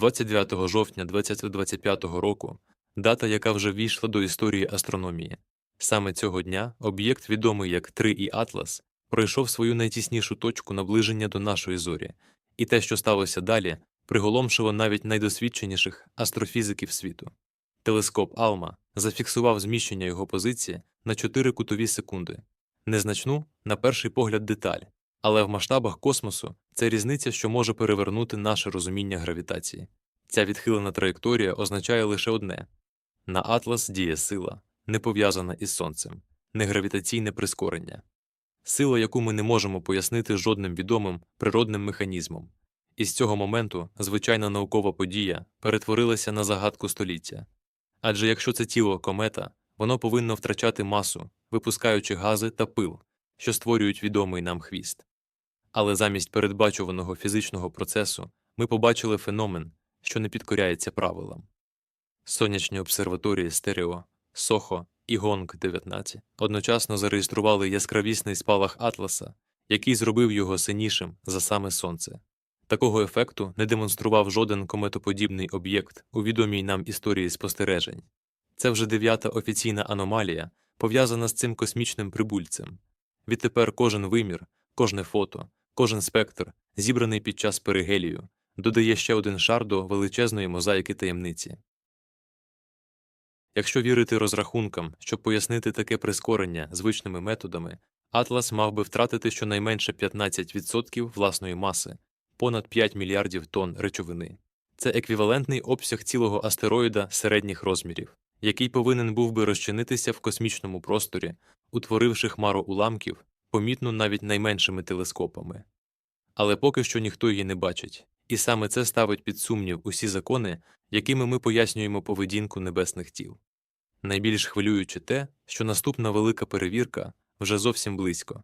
29 жовтня 2025 року, дата, яка вже ввійшла до історії астрономії. Саме цього дня об'єкт, відомий як 3І Атлас, пройшов свою найтіснішу точку наближення до нашої зорі, і те, що сталося далі, приголомшило навіть найдосвідченіших астрофізиків світу. Телескоп Алма зафіксував зміщення його позиції на 4 кутові секунди, незначну, на перший погляд, деталь, але в масштабах космосу це різниця, що може перевернути наше розуміння гравітації. Ця відхилена траєкторія означає лише одне на Атлас діє сила, не пов'язана із Сонцем, не гравітаційне прискорення, сила, яку ми не можемо пояснити жодним відомим природним механізмом. І з цього моменту звичайна наукова подія перетворилася на загадку століття. Адже якщо це тіло комета, воно повинно втрачати масу, випускаючи гази та пил, що створюють відомий нам хвіст. Але замість передбачуваного фізичного процесу ми побачили феномен, що не підкоряється правилам. Сонячні обсерваторії Стерео, Сохо і Гонг 19 одночасно зареєстрували яскравісний спалах Атласа, який зробив його синішим за саме Сонце. Такого ефекту не демонстрував жоден кометоподібний об'єкт у відомій нам історії спостережень. Це вже дев'ята офіційна аномалія, пов'язана з цим космічним прибульцем. Відтепер кожен вимір, кожне фото, кожен спектр, зібраний під час перигелію, додає ще один шар до величезної мозаїки таємниці. Якщо вірити розрахункам, щоб пояснити таке прискорення звичними методами, Атлас мав би втратити щонайменше 15% власної маси, понад 5 мільярдів тонн речовини. Це еквівалентний обсяг цілого астероїда середніх розмірів, який повинен був би розчинитися в космічному просторі, утворивши хмару уламків, помітну навіть найменшими телескопами. Але поки що ніхто її не бачить, і саме це ставить під сумнів усі закони, якими ми пояснюємо поведінку небесних тіл. Найбільш хвилююче те, що наступна велика перевірка вже зовсім близько.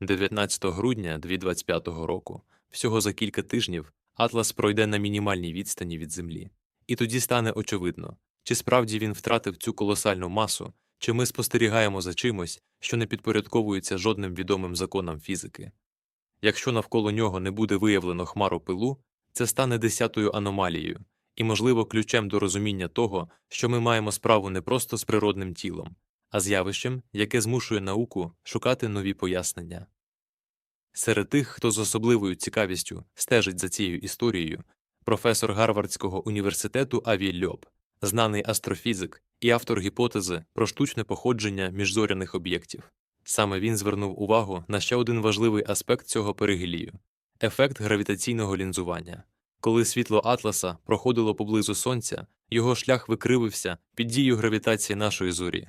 19 грудня 2025 року, всього за кілька тижнів, Атлас пройде на мінімальній відстані від Землі. І тоді стане очевидно, чи справді він втратив цю колосальну масу, чи ми спостерігаємо за чимось, що не підпорядковується жодним відомим законам фізики. Якщо навколо нього не буде виявлено хмару пилу, це стане десятою аномалією і, можливо, ключем до розуміння того, що ми маємо справу не просто з природним тілом, а з явищем, яке змушує науку шукати нові пояснення. Серед тих, хто з особливою цікавістю стежить за цією історією, професор Гарвардського університету Аві Льоб, знаний астрофізик і автор гіпотези про штучне походження міжзоряних об'єктів. Саме він звернув увагу на ще один важливий аспект цього перигелію ефект гравітаційного лінзування. Коли світло Атласа проходило поблизу Сонця, його шлях викривився під дією гравітації нашої зорі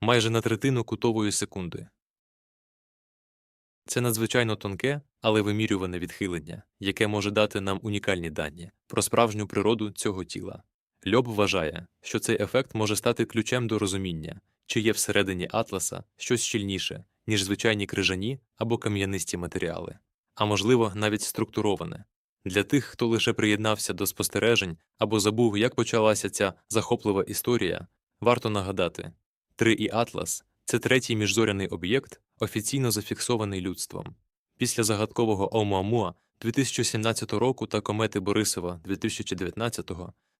майже на третину кутової секунди. Це надзвичайно тонке, але вимірюване відхилення, яке може дати нам унікальні дані про справжню природу цього тіла. Льоб вважає, що цей ефект може стати ключем до розуміння, чи є всередині атласа щось щільніше, ніж звичайні крижані або кам'янисті матеріали, а можливо, навіть структуроване. Для тих, хто лише приєднався до спостережень або забув, як почалася ця захоплива історія, варто нагадати 3І Атлас це третій міжзоряний об'єкт, офіційно зафіксований людством. Після загадкового Оumuamua 2017 року та комети Борисова 2019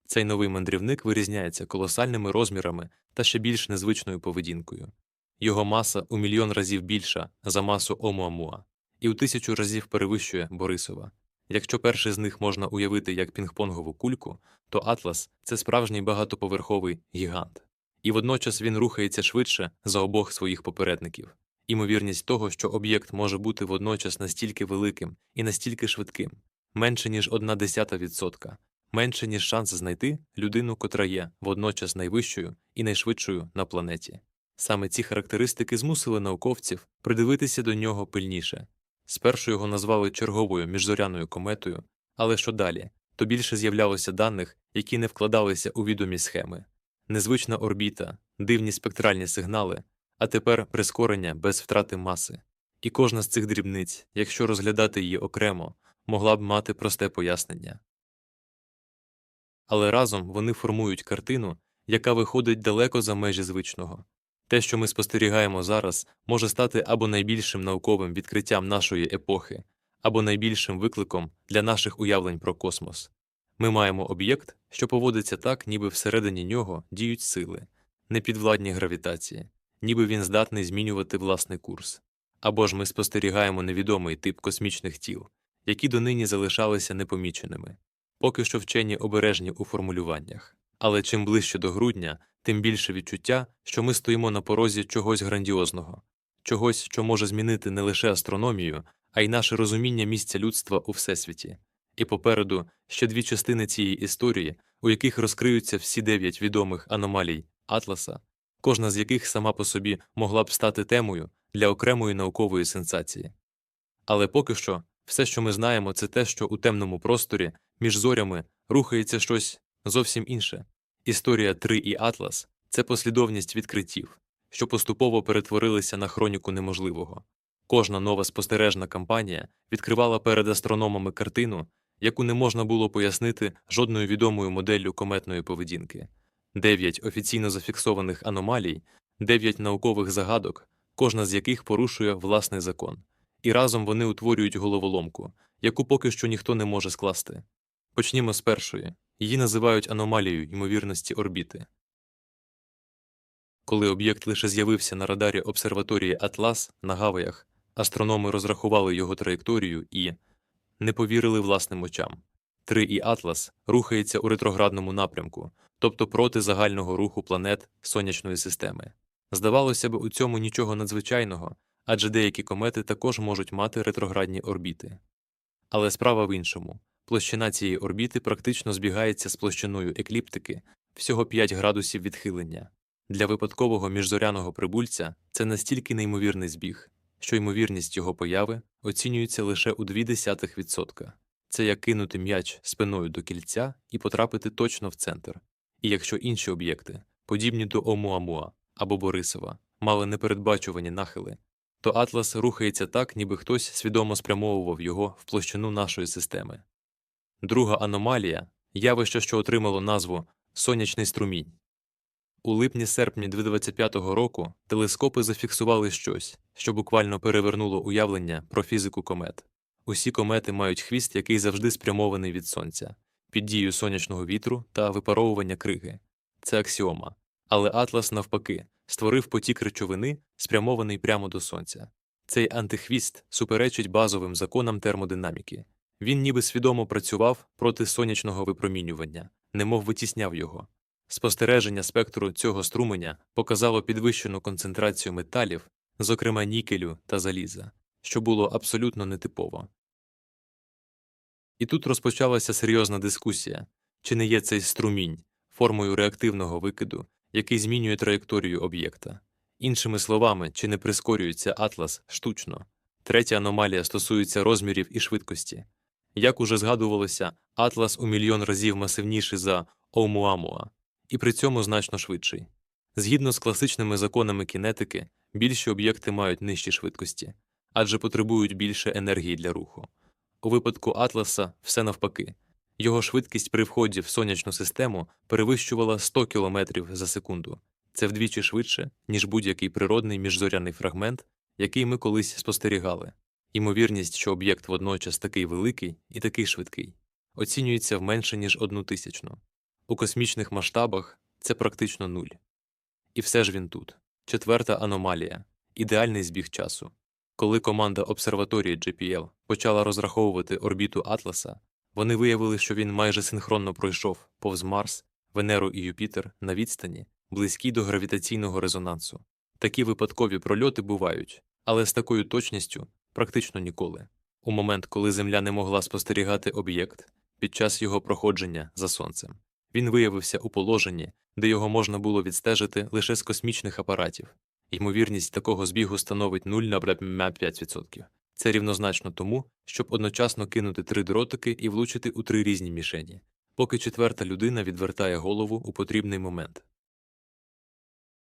цей новий мандрівник вирізняється колосальними розмірами та ще більш незвичною поведінкою. Його маса у мільйон разів більша за масу Оumuamua і у тисячу разів перевищує Борисова. Якщо перший з них можна уявити як пінг-понгову кульку, то Атлас це справжній багатоповерховий гігант. І водночас він рухається швидше за обох своїх попередників. Імовірність того, що об'єкт може бути водночас настільки великим і настільки швидким, менше ніж одна десята відсотка, менше ніж шанс знайти людину, котра є водночас найвищою і найшвидшою на планеті. Саме ці характеристики змусили науковців придивитися до нього пильніше. Спершу його назвали черговою міжзоряною кометою, але що далі, то більше з'являлося даних, які не вкладалися у відомі схеми незвична орбіта, дивні спектральні сигнали, а тепер прискорення без втрати маси. І кожна з цих дрібниць, якщо розглядати її окремо, могла б мати просте пояснення. Але разом вони формують картину, яка виходить далеко за межі звичного. Те, що ми спостерігаємо зараз, може стати або найбільшим науковим відкриттям нашої епохи, або найбільшим викликом для наших уявлень про космос. Ми маємо об'єкт, що поводиться так, ніби всередині нього діють сили, непідвладні гравітації, ніби він здатний змінювати власний курс. Або ж ми спостерігаємо невідомий тип космічних тіл, які донині залишалися непоміченими. Поки що вчені обережні у формулюваннях. Але чим ближче до грудня, тим більше відчуття, що ми стоїмо на порозі чогось грандіозного, чогось, що може змінити не лише астрономію, а й наше розуміння місця людства у всесвіті. І попереду ще дві частини цієї історії, у яких розкриються всі дев'ять відомих аномалій Атласа, кожна з яких сама по собі могла б стати темою для окремої наукової сенсації. Але поки що все, що ми знаємо, це те, що у темному просторі між зорями рухається щось зовсім інше. Історія 3 і Атлас це послідовність відкриттів, що поступово перетворилися на хроніку неможливого. Кожна нова спостережна кампанія відкривала перед астрономами картину, яку не можна було пояснити жодною відомою моделлю кометної поведінки. Дев'ять офіційно зафіксованих аномалій, дев'ять наукових загадок, кожна з яких порушує власний закон, і разом вони утворюють головоломку, яку поки що ніхто не може скласти. Почнімо з першої. Її називають аномалією ймовірності орбіти. Коли об'єкт лише з'явився на радарі обсерваторії Атлас на Гаваях, астрономи розрахували його траєкторію і не повірили власним очам. 3 і Атлас рухається у ретроградному напрямку, тобто проти загального руху планет сонячної системи. Здавалося б, у цьому нічого надзвичайного, адже деякі комети також можуть мати ретроградні орбіти. Але справа в іншому площина цієї орбіти практично збігається з площиною екліптики всього 5 градусів відхилення. Для випадкового міжзоряного прибульця це настільки неймовірний збіг, що ймовірність його появи оцінюється лише у 0,2%. Це як кинути м'яч спиною до кільця і потрапити точно в центр. І якщо інші об'єкти, подібні до Омуамуа або Борисова, мали непередбачувані нахили, то Атлас рухається так, ніби хтось свідомо спрямовував його в площину нашої системи. Друга аномалія явище, що отримало назву сонячний струмінь. У липні-серпні 2025 року телескопи зафіксували щось, що буквально перевернуло уявлення про фізику комет. Усі комети мають хвіст, який завжди спрямований від сонця, під дією сонячного вітру та випаровування криги. Це аксіома. Але Атлас, навпаки, створив потік речовини, спрямований прямо до сонця. Цей антихвіст суперечить базовим законам термодинаміки. Він ніби свідомо працював проти сонячного випромінювання, немов витісняв його. Спостереження спектру цього струменя показало підвищену концентрацію металів, зокрема нікелю та заліза, що було абсолютно нетипово. І тут розпочалася серйозна дискусія чи не є цей струмінь формою реактивного викиду, який змінює траєкторію об'єкта. Іншими словами, чи не прискорюється атлас штучно. Третя аномалія стосується розмірів і швидкості. Як уже згадувалося, атлас у мільйон разів масивніший за Оумуамуа, і при цьому значно швидший. Згідно з класичними законами кінетики, більші об'єкти мають нижчі швидкості, адже потребують більше енергії для руху. У випадку Атласа все навпаки. Його швидкість при вході в сонячну систему перевищувала 100 км за секунду. Це вдвічі швидше, ніж будь-який природний міжзоряний фрагмент, який ми колись спостерігали. Ймовірність, що об'єкт водночас такий великий і такий швидкий, оцінюється в менше, ніж одну тисячну. У космічних масштабах це практично нуль. І все ж він тут. Четверта аномалія ідеальний збіг часу. Коли команда обсерваторії JPL почала розраховувати орбіту Атласа, вони виявили, що він майже синхронно пройшов повз Марс, Венеру і Юпітер на відстані, близькій до гравітаційного резонансу. Такі випадкові прольоти бувають, але з такою точністю практично ніколи. У момент, коли Земля не могла спостерігати об'єкт під час його проходження за сонцем, він виявився у положенні, де його можна було відстежити лише з космічних апаратів. Ймовірність такого збігу становить 0,5%. Це рівнозначно тому, щоб одночасно кинути три дротики і влучити у три різні мішені, поки четверта людина відвертає голову у потрібний момент.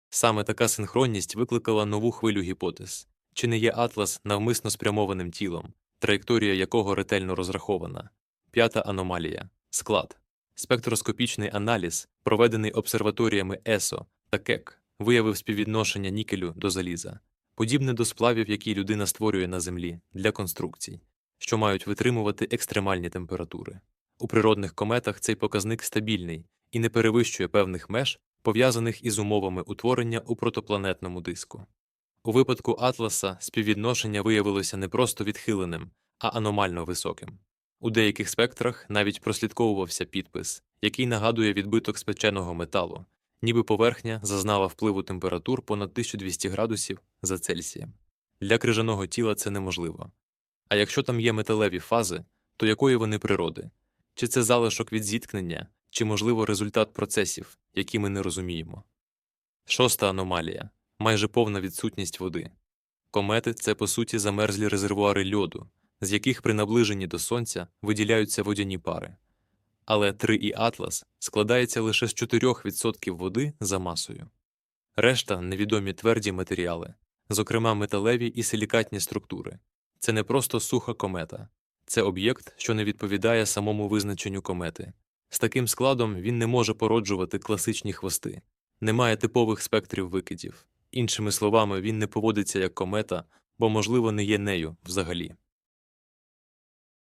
Саме така синхронність викликала нову хвилю гіпотез чи не є Атлас навмисно спрямованим тілом, траєкторія якого ретельно розрахована. П'ята аномалія склад. Спектроскопічний аналіз, проведений обсерваторіями ЕСО та КЕК, виявив співвідношення нікелю до заліза, подібне до сплавів, які людина створює на землі для конструкцій, що мають витримувати екстремальні температури. У природних кометах цей показник стабільний і не перевищує певних меж, пов'язаних із умовами утворення у протопланетному диску. У випадку Атласа співвідношення виявилося не просто відхиленим, а аномально високим. У деяких спектрах навіть прослідковувався підпис, який нагадує відбиток спеченого металу, ніби поверхня зазнала впливу температур понад 1200 градусів за Цельсієм. Для крижаного тіла це неможливо. А якщо там є металеві фази, то якої вони природи? Чи це залишок від зіткнення, чи, можливо, результат процесів, які ми не розуміємо? Шоста аномалія майже повна відсутність води. Комети це, по суті, замерзлі резервуари льоду, з яких при наближенні до Сонця виділяються водяні пари. Але 3 і Атлас складається лише з 4% води за масою. Решта невідомі тверді матеріали, зокрема металеві і силікатні структури. Це не просто суха комета, це об'єкт, що не відповідає самому визначенню комети. З таким складом він не може породжувати класичні хвости, не має типових спектрів викидів. Іншими словами, він не поводиться як комета, бо, можливо, не є нею взагалі.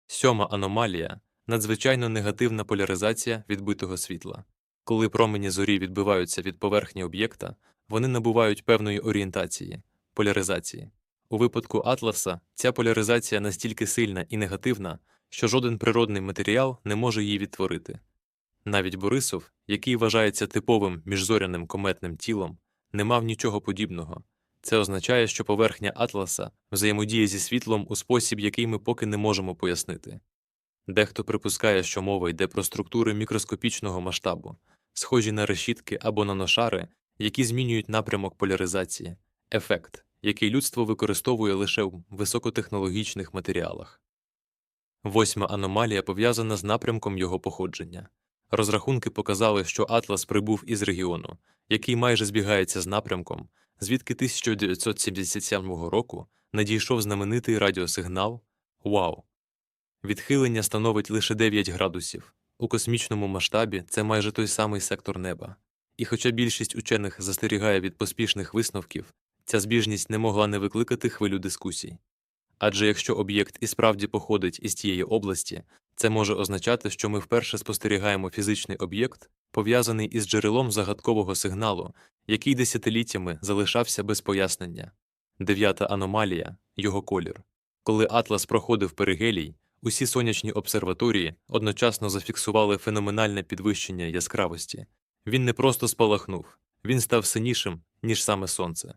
Сьома аномалія надзвичайно негативна поляризація відбитого світла. Коли промені зорі відбиваються від поверхні об'єкта, вони набувають певної орієнтації поляризації. У випадку Атласа ця поляризація настільки сильна і негативна, що жоден природний матеріал не може її відтворити. Навіть Борисов, який вважається типовим міжзоряним кометним тілом, не мав нічого подібного. Це означає, що поверхня Атласа взаємодіє зі світлом у спосіб, який ми поки не можемо пояснити. Дехто припускає, що мова йде про структури мікроскопічного масштабу, схожі на решітки або наношари, які змінюють напрямок поляризації, ефект, який людство використовує лише в високотехнологічних матеріалах. Восьма аномалія пов'язана з напрямком його походження. Розрахунки показали, що Атлас прибув із регіону, який майже збігається з напрямком, звідки 1977 року надійшов знаменитий радіосигнал Вау. Відхилення становить лише 9 градусів. У космічному масштабі це майже той самий сектор неба. І хоча більшість учених застерігає від поспішних висновків, ця збіжність не могла не викликати хвилю дискусій. Адже якщо об'єкт і справді походить із тієї області, це може означати, що ми вперше спостерігаємо фізичний об'єкт, пов'язаний із джерелом загадкового сигналу, який десятиліттями залишався без пояснення. Дев'ята аномалія його колір. Коли Атлас проходив перигелій, усі сонячні обсерваторії одночасно зафіксували феноменальне підвищення яскравості. Він не просто спалахнув, він став синішим, ніж саме сонце.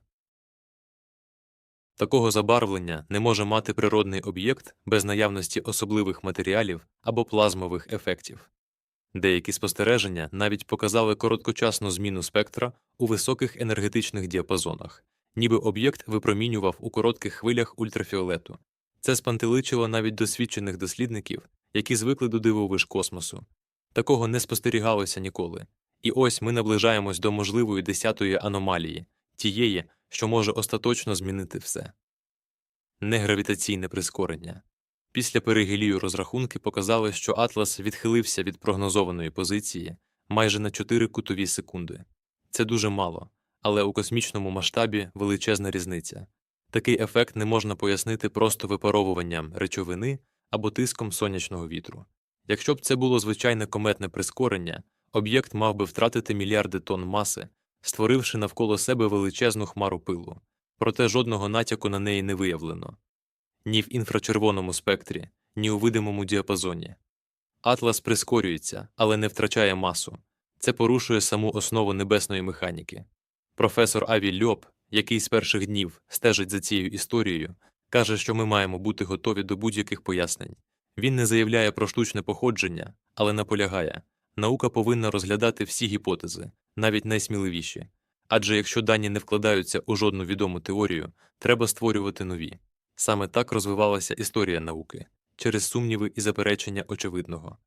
Такого забарвлення не може мати природний об'єкт без наявності особливих матеріалів або плазмових ефектів. Деякі спостереження навіть показали короткочасну зміну спектра у високих енергетичних діапазонах, ніби об'єкт випромінював у коротких хвилях ультрафіолету. Це спантеличило навіть досвідчених дослідників, які звикли до дивовиж космосу. Такого не спостерігалося ніколи. І ось ми наближаємось до можливої десятої аномалії, тієї, що може остаточно змінити все. Негравітаційне прискорення. Після перигелію розрахунки показали, що Атлас відхилився від прогнозованої позиції майже на 4 кутові секунди. Це дуже мало, але у космічному масштабі величезна різниця. Такий ефект не можна пояснити просто випаровуванням речовини або тиском сонячного вітру. Якщо б це було звичайне кометне прискорення, об'єкт мав би втратити мільярди тонн маси, створивши навколо себе величезну хмару пилу, проте жодного натяку на неї не виявлено ні в інфрачервоному спектрі, ні у видимому діапазоні. Атлас прискорюється, але не втрачає масу. Це порушує саму основу небесної механіки. Професор Аві Льоп, який з перших днів стежить за цією історією, каже, що ми маємо бути готові до будь-яких пояснень. Він не заявляє про штучне походження, але наполягає наука повинна розглядати всі гіпотези, навіть найсміливіші. Адже якщо дані не вкладаються у жодну відому теорію, треба створювати нові. Саме так розвивалася історія науки через сумніви і заперечення очевидного.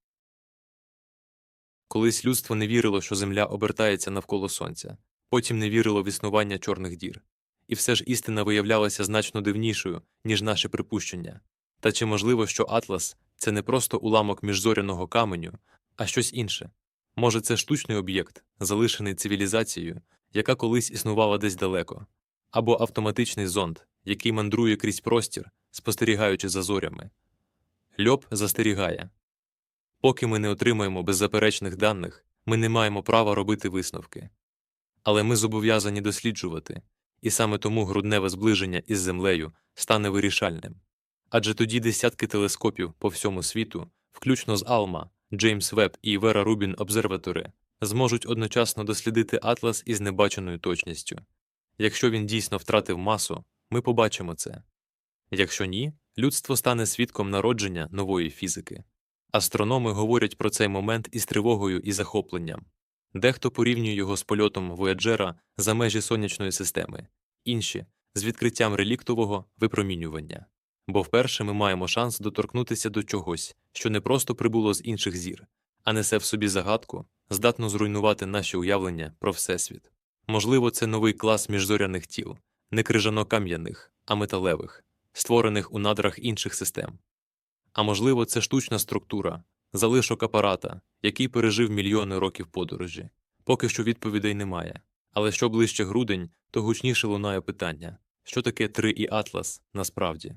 Колись людство не вірило, що Земля обертається навколо Сонця, потім не вірило в існування чорних дір. І все ж істина виявлялася значно дивнішою, ніж наші припущення. Та чи можливо, що Атлас це не просто уламок міжзоряного каменю, а щось інше? Може, це штучний об'єкт, залишений цивілізацією, яка колись існувала десь далеко, або автоматичний зонд, який мандрує крізь простір, спостерігаючи за зорями. Льоп застерігає Поки ми не отримаємо беззаперечних даних, ми не маємо права робити висновки. Але ми зобов'язані досліджувати, і саме тому грудневе зближення із Землею стане вирішальним. Адже тоді десятки телескопів по всьому світу, включно з Алма, Джеймс Веб і Вера Рубін обсерватори, зможуть одночасно дослідити атлас із небаченою точністю. Якщо він дійсно втратив масу, ми побачимо це. Якщо ні, людство стане свідком народження нової фізики. Астрономи говорять про цей момент із тривогою і захопленням. Дехто порівнює його з польотом Вояджера за межі сонячної системи, інші з відкриттям реліктового випромінювання. Бо вперше ми маємо шанс доторкнутися до чогось, що не просто прибуло з інших зір, а несе в собі загадку, здатну зруйнувати наші уявлення про Всесвіт. Можливо, це новий клас міжзоряних тіл, не крижано-кам'яних, а металевих, створених у надрах інших систем. А можливо, це штучна структура, залишок апарата, який пережив мільйони років подорожі. Поки що відповідей немає. Але що ближче грудень, то гучніше лунає питання що таке 3 і Атлас насправді?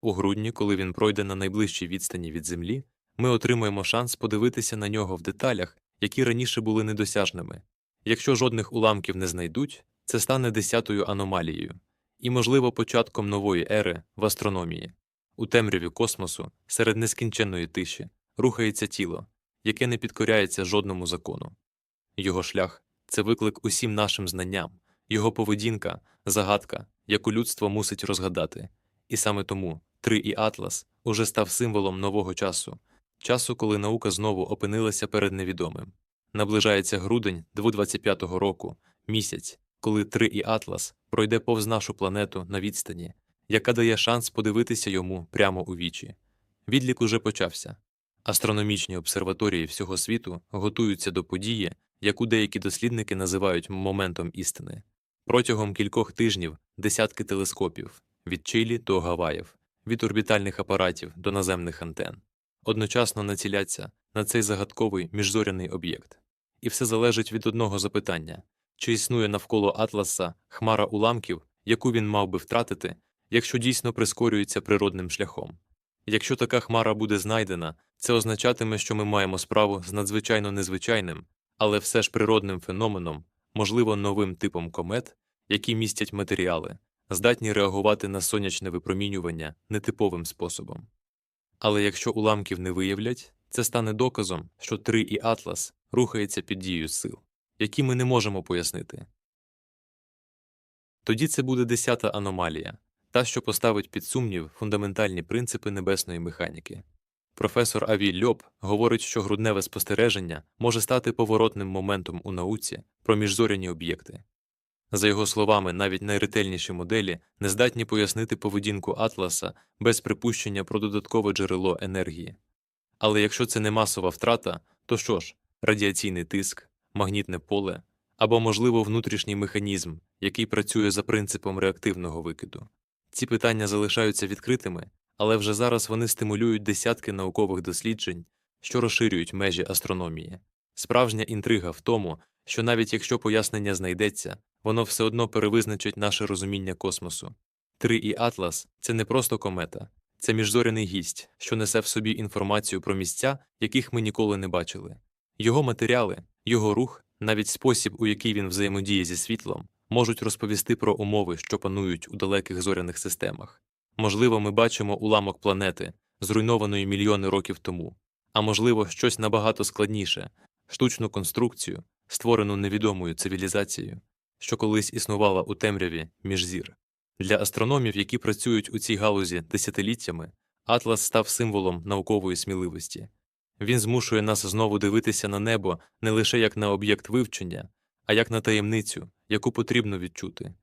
У грудні, коли він пройде на найближчій відстані від Землі, ми отримаємо шанс подивитися на нього в деталях, які раніше були недосяжними. Якщо жодних уламків не знайдуть, це стане десятою аномалією і, можливо, початком нової ери в астрономії. У темряві космосу, серед нескінченної тиші, рухається тіло, яке не підкоряється жодному закону. Його шлях це виклик усім нашим знанням, його поведінка загадка, яку людство мусить розгадати. І саме тому Три і Атлас уже став символом нового часу, часу, коли наука знову опинилася перед невідомим. Наближається грудень 2025 року, місяць, коли Три і Атлас пройде повз нашу планету на відстані, яка дає шанс подивитися йому прямо у вічі. Відлік уже почався. Астрономічні обсерваторії всього світу готуються до події, яку деякі дослідники називають моментом істини. Протягом кількох тижнів десятки телескопів від Чилі до Гаваїв, від орбітальних апаратів до наземних антен, одночасно націляться на цей загадковий міжзоряний об'єкт. І все залежить від одного запитання чи існує навколо Атласа хмара уламків, яку він мав би втратити, якщо дійсно прискорюється природним шляхом. Якщо така хмара буде знайдена, це означатиме, що ми маємо справу з надзвичайно незвичайним, але все ж природним феноменом, можливо, новим типом комет, які містять матеріали, здатні реагувати на сонячне випромінювання нетиповим способом. Але якщо уламків не виявлять, це стане доказом, що Три і Атлас рухається під дією сил, які ми не можемо пояснити. Тоді це буде десята аномалія, та, що поставить під сумнів фундаментальні принципи небесної механіки. Професор Аві Льоб говорить, що грудневе спостереження може стати поворотним моментом у науці про міжзоряні об'єкти. За його словами, навіть найретельніші моделі не здатні пояснити поведінку Атласа без припущення про додаткове джерело енергії. Але якщо це не масова втрата, то що ж, радіаційний тиск, магнітне поле або, можливо, внутрішній механізм, який працює за принципом реактивного викиду. Ці питання залишаються відкритими, але вже зараз вони стимулюють десятки наукових досліджень, що розширюють межі астрономії. Справжня інтрига в тому, що навіть якщо пояснення знайдеться, воно все одно перевизначить наше розуміння космосу. Три і Атлас це не просто комета, це міжзоряний гість, що несе в собі інформацію про місця, яких ми ніколи не бачили. Його матеріали, його рух, навіть спосіб, у який він взаємодіє зі світлом, можуть розповісти про умови, що панують у далеких зоряних системах. Можливо, ми бачимо уламок планети, зруйнованої мільйони років тому, а можливо, щось набагато складніше штучну конструкцію, створену невідомою цивілізацією, що колись існувала у темряві між зір. Для астрономів, які працюють у цій галузі десятиліттями, Атлас став символом наукової сміливості. Він змушує нас знову дивитися на небо не лише як на об'єкт вивчення, а як на таємницю, яку потрібно відчути.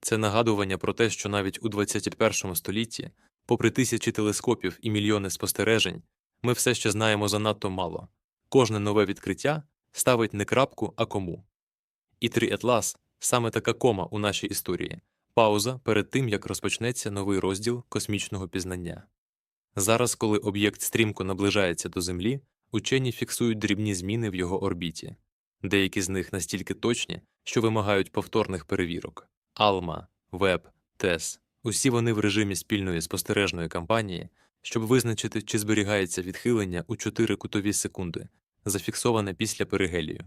Це нагадування про те, що навіть у 21 столітті, попри тисячі телескопів і мільйони спостережень, ми все ще знаємо занадто мало. Кожне нове відкриття ставить не крапку, а кому. І триетлас саме така кома у нашій історії пауза перед тим, як розпочнеться новий розділ космічного пізнання. Зараз, коли об'єкт стрімко наближається до Землі, учені фіксують дрібні зміни в його орбіті, деякі з них настільки точні, що вимагають повторних перевірок. Алма, Веб, Тес усі вони в режимі спільної спостережної кампанії щоб визначити, чи зберігається відхилення у 4 кутові секунди, зафіксоване після перигелію.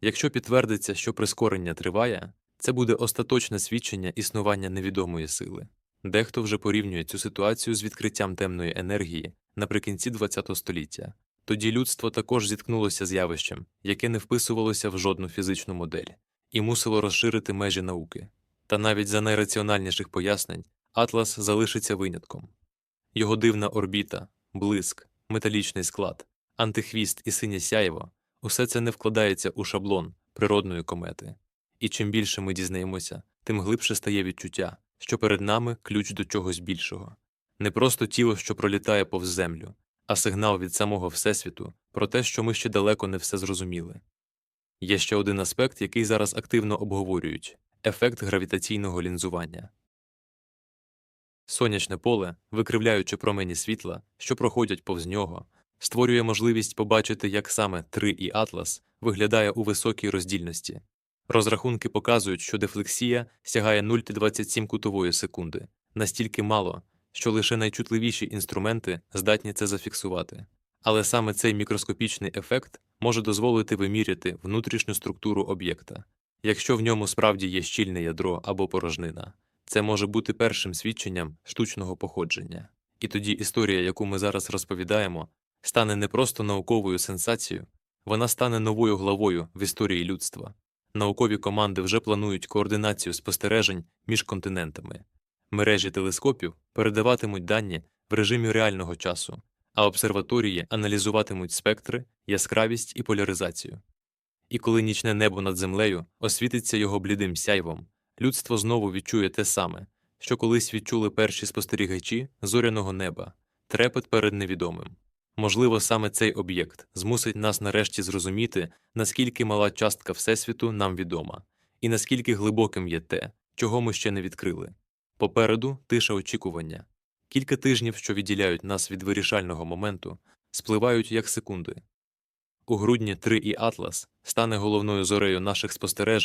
Якщо підтвердиться, що прискорення триває, це буде остаточне свідчення існування невідомої сили. Дехто вже порівнює цю ситуацію з відкриттям темної енергії наприкінці ХХ століття. Тоді людство також зіткнулося з явищем, яке не вписувалося в жодну фізичну модель, і мусило розширити межі науки. Та навіть за найраціональніших пояснень Атлас залишиться винятком. Його дивна орбіта, блиск, металічний склад, антихвіст і синє сяєво усе це не вкладається у шаблон природної комети. І чим більше ми дізнаємося, тим глибше стає відчуття, що перед нами ключ до чогось більшого. Не просто тіло, що пролітає повз землю, а сигнал від самого Всесвіту про те, що ми ще далеко не все зрозуміли. Є ще один аспект, який зараз активно обговорюють ефект гравітаційного лінзування. Сонячне поле, викривляючи промені світла, що проходять повз нього, створює можливість побачити, як саме 3 і Атлас виглядає у високій роздільності. Розрахунки показують, що дефлексія сягає 0,27 кутової секунди, настільки мало, що лише найчутливіші інструменти здатні це зафіксувати. Але саме цей мікроскопічний ефект може дозволити виміряти внутрішню структуру об'єкта. Якщо в ньому справді є щільне ядро або порожнина, це може бути першим свідченням штучного походження. І тоді історія, яку ми зараз розповідаємо, стане не просто науковою сенсацією, вона стане новою главою в історії людства. Наукові команди вже планують координацію спостережень між континентами. Мережі телескопів передаватимуть дані в режимі реального часу, а обсерваторії аналізуватимуть спектри, яскравість і поляризацію. І коли нічне небо над землею освітиться його блідим сяйвом, людство знову відчує те саме, що колись відчули перші спостерігачі зоряного неба трепет перед невідомим. Можливо, саме цей об'єкт змусить нас нарешті зрозуміти, наскільки мала частка Всесвіту нам відома, і наскільки глибоким є те, чого ми ще не відкрили. Попереду тиша очікування. Кілька тижнів, що відділяють нас від вирішального моменту, спливають як секунди. У грудні 3 і Атлас стане головною зорею наших спостережень